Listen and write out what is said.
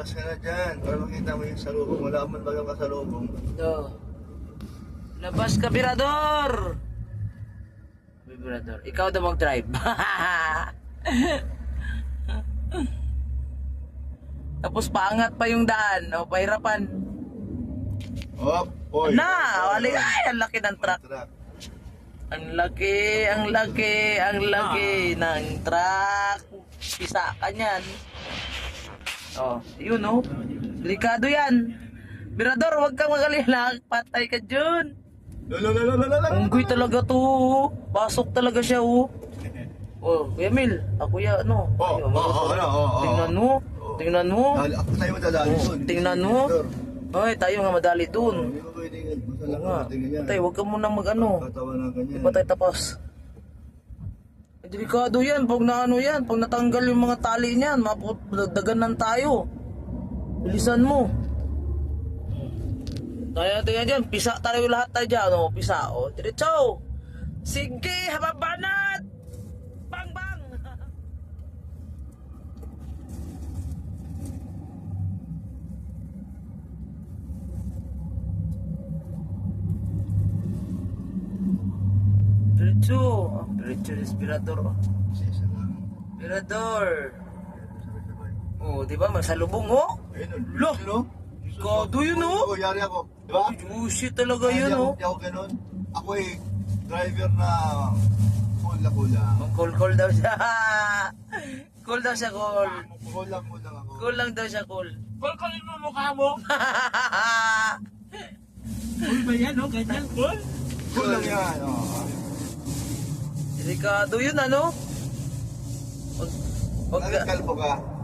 Labas ka na dyan. Para makita mo yung salubong. Wala man bagang kasalubong. Do. Labas ka, Birador! Birador, ikaw daw mag-drive. Tapos paangat pa yung daan, o pahirapan. Hop! Oy! Na, wali, ay, ang laki ng truck. Truck. Ang laki, ang laki, ang laki ng truck. Pisa ka niyan. Oh, yun oh. Delikado yan. Birador, huwag kang magalila. Patay ka dyan. Unggoy talaga to. oh. Pasok talaga siya oh. Oh, Kuya Mil, ako ya ano. Oh, oh, oh, ano, oh, oh. Tingnan mo. Oh. Tingnan mo. Ako tayo madadali Oh, doon. tingnan mo. Ay, tayo nga madali. Basta Oo nga. ako tingnan yan. Tay, huwag ka muna mag ano. Katawan ng ganyan. Di ba tayo tapos? Eh, delikado yan. Pag na ano yan, pag natanggal yung mga tali niyan, mapudaganan tayo. Bilisan mo. Tayo natin yan dyan. Pisa tayo lahat tayo dyan. Oh, pisa. Oh, diretso. Sige, hababanat! Diretso. Oh, diretso oh. Lang. Respirador. Sabay-sabay. Oh, di ba? Masalubong oh. Ayun, Lo! Lo! Kado yun oh. Ako, yari ako. Di ba? Juicy talaga yun ako- oh. Hindi ako ganun. Ako eh, driver na cool na cool lang. Ang cool cool daw siya. cool daw siya cool. Cool lang, cool lang ako. Cool lang daw siya cool. Cool ko mo mukha mo. Cool ba yan, no? Ganyan, cool? Cool lang yan. Oh. Delikado yun ano? Wag, wag, Nagkalpo ka.